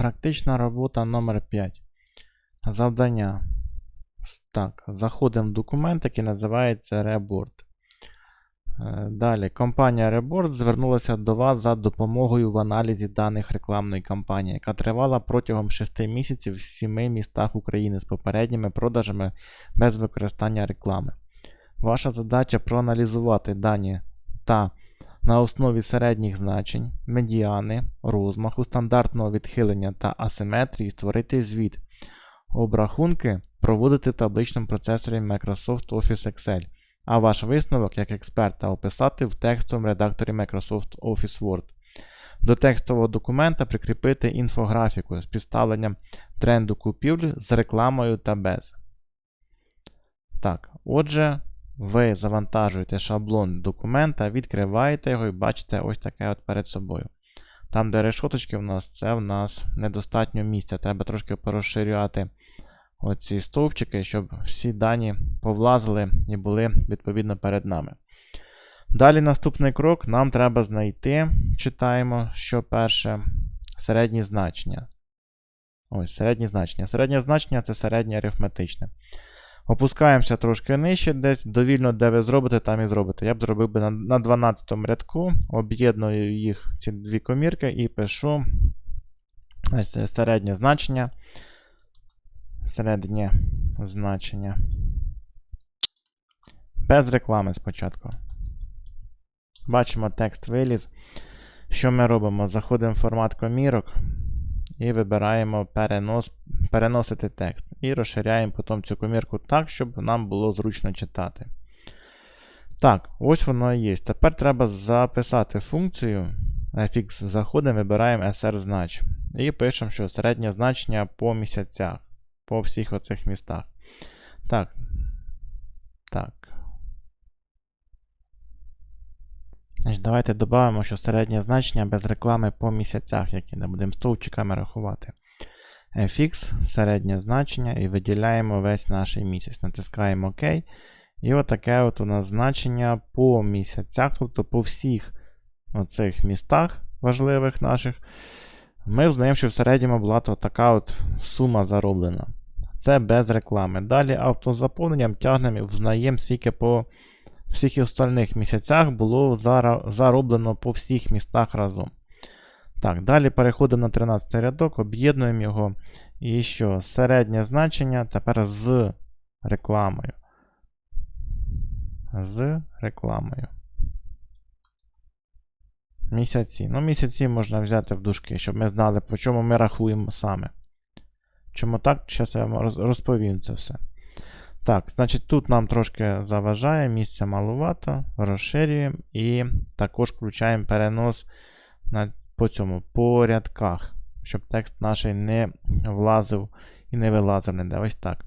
Практична робота номер 5. Завдання. Так, заходимо в документ, який називається. Е, Далі, компанія Reboard звернулася до вас за допомогою в аналізі даних рекламної кампанії, яка тривала протягом 6 місяців в 7 містах України з попередніми продажами без використання реклами. Ваша задача проаналізувати дані та на основі середніх значень, медіани, розмаху, стандартного відхилення та асиметрії створити звіт. Обрахунки проводити в табличному процесорі Microsoft Office Excel, а ваш висновок як експерта описати в текстовому редакторі Microsoft Office Word. До текстового документа прикріпити інфографіку з підставленням тренду купівлі з рекламою та без. Так, отже, ви завантажуєте шаблон документа, відкриваєте його і бачите ось таке от перед собою. Там, де решоточки в нас, це в нас недостатньо місця. Треба трошки порозширювати оці стовпчики, щоб всі дані повлазили і були відповідно перед нами. Далі наступний крок нам треба знайти, читаємо, що перше, середні значення. Ось, середні значення. Середнє значення це середнє арифметичне. Опускаємося трошки нижче, десь довільно, де ви зробите, там і зробите. Я б зробив би на, на 12 рядку, об'єдную їх, ці дві комірки, і пишу ось середнє значення. Середнє значення. Без реклами спочатку. Бачимо текст виліз. Що ми робимо? Заходимо в формат комірок і вибираємо перенос, переносити текст. І розширяємо потім цю комірку так, щоб нам було зручно читати. Так, ось воно і є. Тепер треба записати функцію fx. Заходимо, вибираємо SR знач. І пишемо, що середнє значення по місяцях. По всіх оцих містах. Так. Так. Значить, Давайте додамо, що середнє значення без реклами по місяцях, які не будемо стовпчиками рахувати. fx, середнє значення, і виділяємо весь наш місяць. Натискаємо ОК. І отаке от у нас значення по місяцях, тобто по всіх оцих містах важливих наших. Ми взнаємо, що в середньому була то така от сума зароблена. Це без реклами. Далі автозаповненням тягнемо і взнаємо, скільки по всіх остальних місяцях було зароблено по всіх містах разом. Так, далі переходимо на 13 рядок, об'єднуємо його. І що? Середнє значення тепер з рекламою. З рекламою. Місяці. Ну, місяці можна взяти в дужки, щоб ми знали, по чому ми рахуємо саме. Чому так? Зараз я вам розповім це все. Так, значить, тут нам трошки заважає, місця малувато, розширюємо і також включаємо перенос на, по цьому, по рядках, щоб текст наш не влазив і не вилазив ніде. Ось так.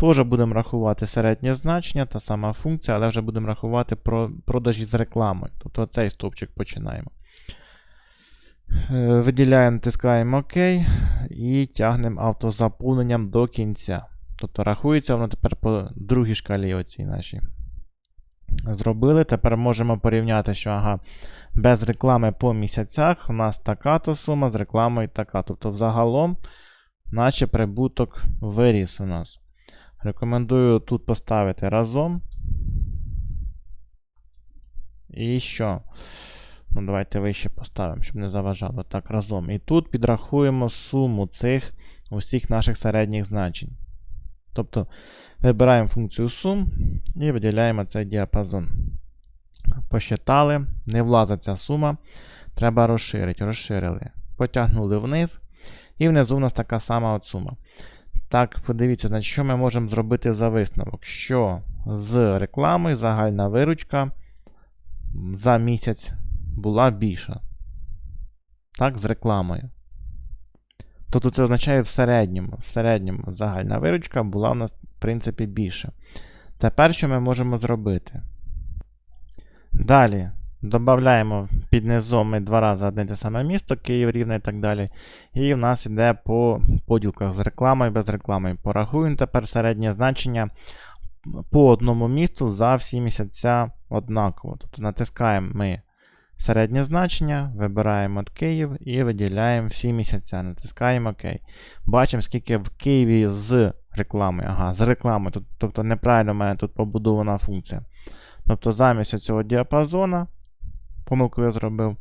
Теж будемо рахувати середнє значення, та сама функція, але вже будемо рахувати про продажі з рекламою. Тобто цей стовпчик починаємо. Е, виділяємо, натискаємо ОК і тягнемо автозаповненням до кінця. Тобто рахується воно тепер по другій шкалі оцій нашій. Зробили. Тепер можемо порівняти, що ага, без реклами по місяцях у нас така-то сума з рекламою така. Тобто, взагалом, наче прибуток виріс у нас. Рекомендую тут поставити разом. І що? Ну, давайте вище поставимо, щоб не заважало. Так, разом. І тут підрахуємо суму цих усіх наших середніх значень. Тобто вибираємо функцію сум і виділяємо цей діапазон. Посчитали, не влазить ця сума. Треба розширити. Розширили. Потягнули вниз. І внизу у нас така сама от сума. Так, подивіться, значить, що ми можемо зробити за висновок. Що з рекламою загальна виручка за місяць була більша. Так, з рекламою. Тобто це означає в середньому. В середньому загальна виручка була у нас, в принципі, більша. Тепер що ми можемо зробити? Далі додаємо під низом ми два рази одне те саме місто, Київ, Рівне і так далі. І в нас йде по поділках з рекламою без реклами. Порахуємо тепер середнє значення по одному місту за всі місяця однаково. Тобто натискаємо ми середнє значення, вибираємо Київ і виділяємо всі місяця. Натискаємо ОК. Бачимо, скільки в Києві з рекламою. Ага, з рекламою. Тут- Тобто неправильно в мене тут побудована функція. Тобто замість цього діапазона, помилку я зробив,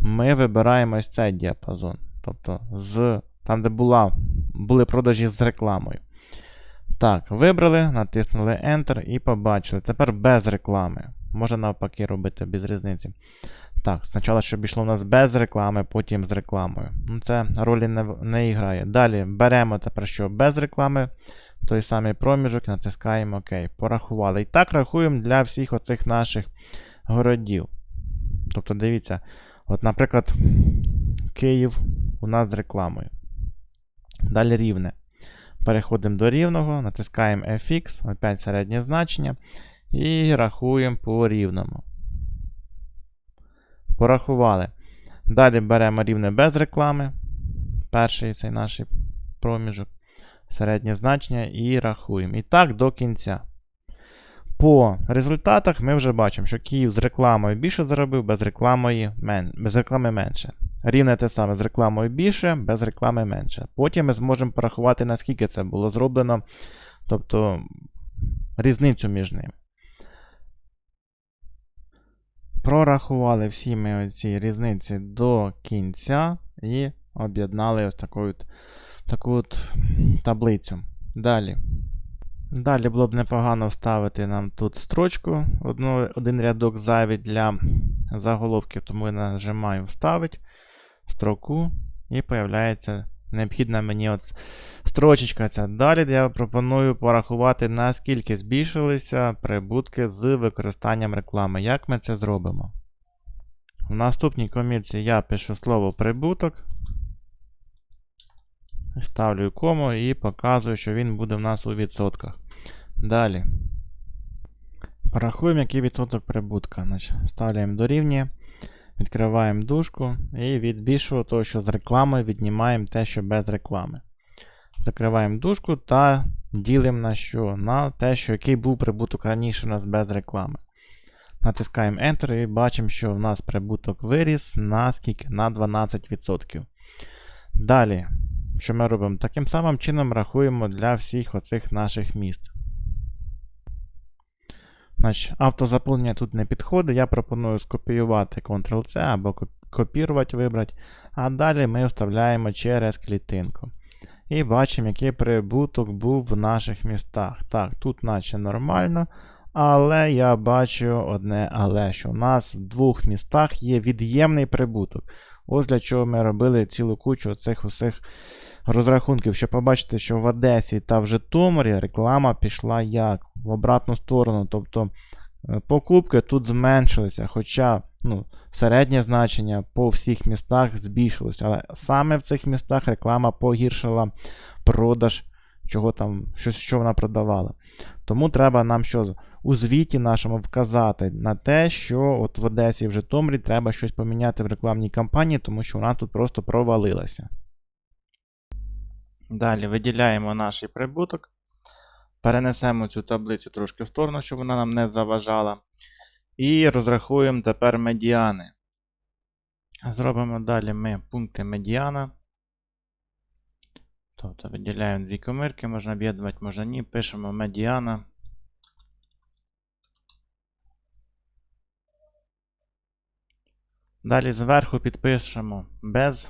ми вибираємо ось цей діапазон. Тобто з, там, де була, були продажі з рекламою. Так, вибрали, натиснули Enter і побачили. Тепер без реклами. Можна навпаки робити без різниці. Так, спочатку, щоб йшло у нас без реклами, потім з рекламою. Ну, це ролі не, не грає. Далі беремо тепер що без реклами. Той самий проміжок, натискаємо ОК. Порахували. І так рахуємо для всіх оцих наших городів. Тобто, дивіться, от, наприклад, Київ у нас з рекламою. Далі рівне. Переходимо до рівного, натискаємо FX, опять середнє значення. І рахуємо по рівному. Порахували. Далі беремо рівне без реклами. Перший цей наш проміжок. Середнє значення і рахуємо. І так до кінця. По результатах ми вже бачимо, що Київ з рекламою більше заробив, без реклами, мен... без реклами менше. Рівне те саме з рекламою більше, без реклами менше. Потім ми зможемо порахувати, наскільки це було зроблено, тобто різницю між ними. Прорахували всі ми ці різниці до кінця і об'єднали ось таку от, таку от таблицю. Далі. Далі було б непогано вставити нам тут строчку, одну, один рядок зайвий для заголовків, тому я нажимаю вставити строку і появляється необхідна мені от строчечка ця. Далі я пропоную порахувати, наскільки збільшилися прибутки з використанням реклами. Як ми це зробимо? В наступній комірці я пишу слово прибуток. Ставлю кому і показую, що він буде в нас у відсотках. Далі. Порахуємо, який відсоток прибутка. Значить, Ставляємо дорівнює. Відкриваємо дужку і від більшого того, що з рекламою, віднімаємо те, що без реклами. Закриваємо дужку та ділимо на що? На те, що який був прибуток раніше у нас без реклами. Натискаємо Enter і бачимо, що в нас прибуток виріс на скільки? На 12%. Далі, що ми робимо? Таким самим чином рахуємо для всіх оцих наших міст. Значить, автозаповнення тут не підходить. Я пропоную скопіювати Ctrl-C або копірувати вибрати. А далі ми вставляємо через клітинку. І бачимо, який прибуток був в наших містах. Так, тут наче нормально. Але я бачу одне але, що у нас в двох містах є від'ємний прибуток. Ось для чого ми робили цілу кучу цих усіх розрахунків, щоб побачити, що в Одесі та в Житомирі реклама пішла як? В обратну сторону. Тобто е, покупки тут зменшилися, хоча ну, середнє значення по всіх містах збільшилося. Але саме в цих містах реклама погіршила продаж, чого там, що, що вона продавала. Тому треба нам що у звіті нашому вказати на те, що от в Одесі і в Житомирі треба щось поміняти в рекламній кампанії, тому що вона тут просто провалилася. Далі виділяємо наш прибуток. Перенесемо цю таблицю трошки в сторону, щоб вона нам не заважала. І розрахуємо тепер медіани. Зробимо далі ми пункти медіана. Тобто виділяємо дві комірки, можна об'єднувати, можна ні. Пишемо медіана. Далі зверху підпишемо без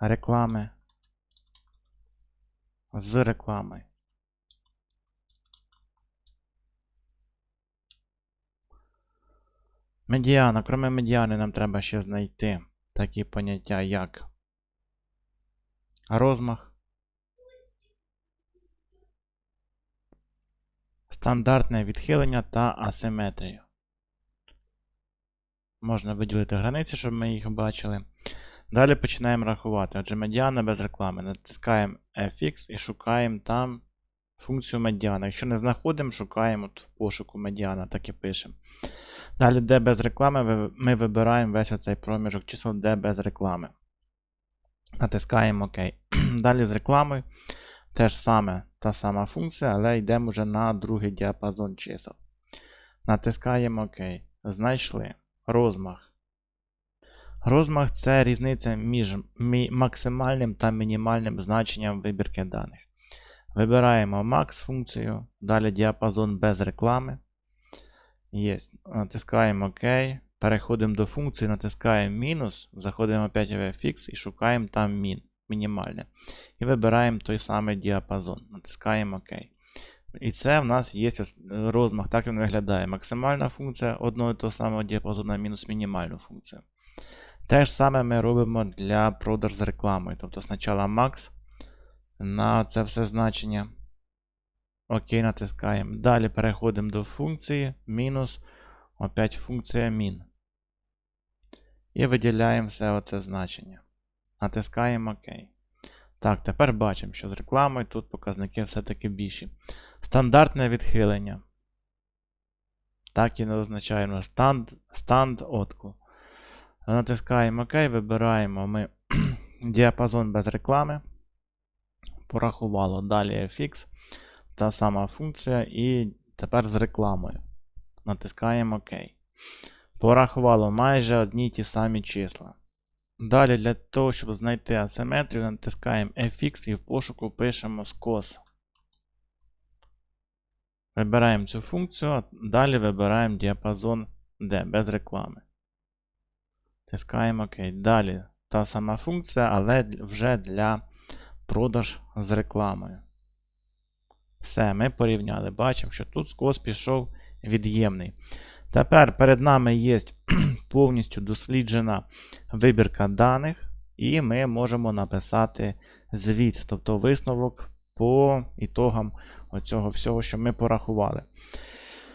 реклами. З реклами. Медіана. Кроме медіани, нам треба ще знайти такі поняття, як розмах, стандартне відхилення та асиметрію. Можна виділити границі, щоб ми їх бачили. Далі починаємо рахувати. Отже, медіана без реклами. Натискаємо FX і шукаємо там функцію медіана. Якщо не знаходимо, шукаємо в пошуку медіана, так і пишемо. Далі, де без реклами, ми вибираємо весь оцей проміжок чисел, де без реклами. Натискаємо ОК. Далі з рекламою теж саме та сама функція, але йдемо вже на другий діапазон чисел. Натискаємо ОК. Знайшли. розмах. Розмах це різниця між максимальним та мінімальним значенням вибірки даних. Вибираємо Max функцію, далі діапазон без реклами. Є. Натискаємо ОК. Переходимо до функції, натискаємо мінус, заходимо опять в FX і шукаємо там мін, мінімальне. І вибираємо той самий діапазон. Натискаємо ОК. І це в нас є розмах, так він виглядає. Максимальна функція одного і того самого діапазону мінус мінімальну функцію. Те ж саме ми робимо для продаж з рекламою. Тобто спочатку max на це все значення. Окей, натискаємо. Далі переходимо до функції мінус, опять функція min. І виділяємо все оце значення. Натискаємо ОК. Так, тепер бачимо, що з рекламою тут показники все-таки більші. Стандартне відхилення. Так і не означаємо stand, stand отку. Натискаємо ОК, вибираємо ми діапазон без реклами. Порахувало. Далі FX. Та сама функція. І тепер з рекламою. Натискаємо ОК. Порахувало майже одні ті самі числа. Далі для того, щоб знайти асиметрію, натискаємо FX і в пошуку пишемо skos. Вибираємо цю функцію, далі вибираємо діапазон D без реклами. Тискаємо ОК. Далі та сама функція, але вже для продаж з рекламою. Все, ми порівняли. Бачимо, що тут скос пішов від'ємний. Тепер перед нами є повністю досліджена вибірка даних, і ми можемо написати звіт, тобто висновок по ітогам оцього всього, що ми порахували.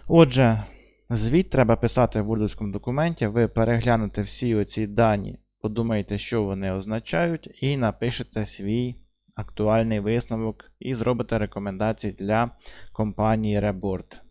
Отже, звіт треба писати в Вордовському документі. Ви переглянете всі оці дані, подумаєте, що вони означають, і напишете свій актуальний висновок і зробите рекомендації для компанії Reboard.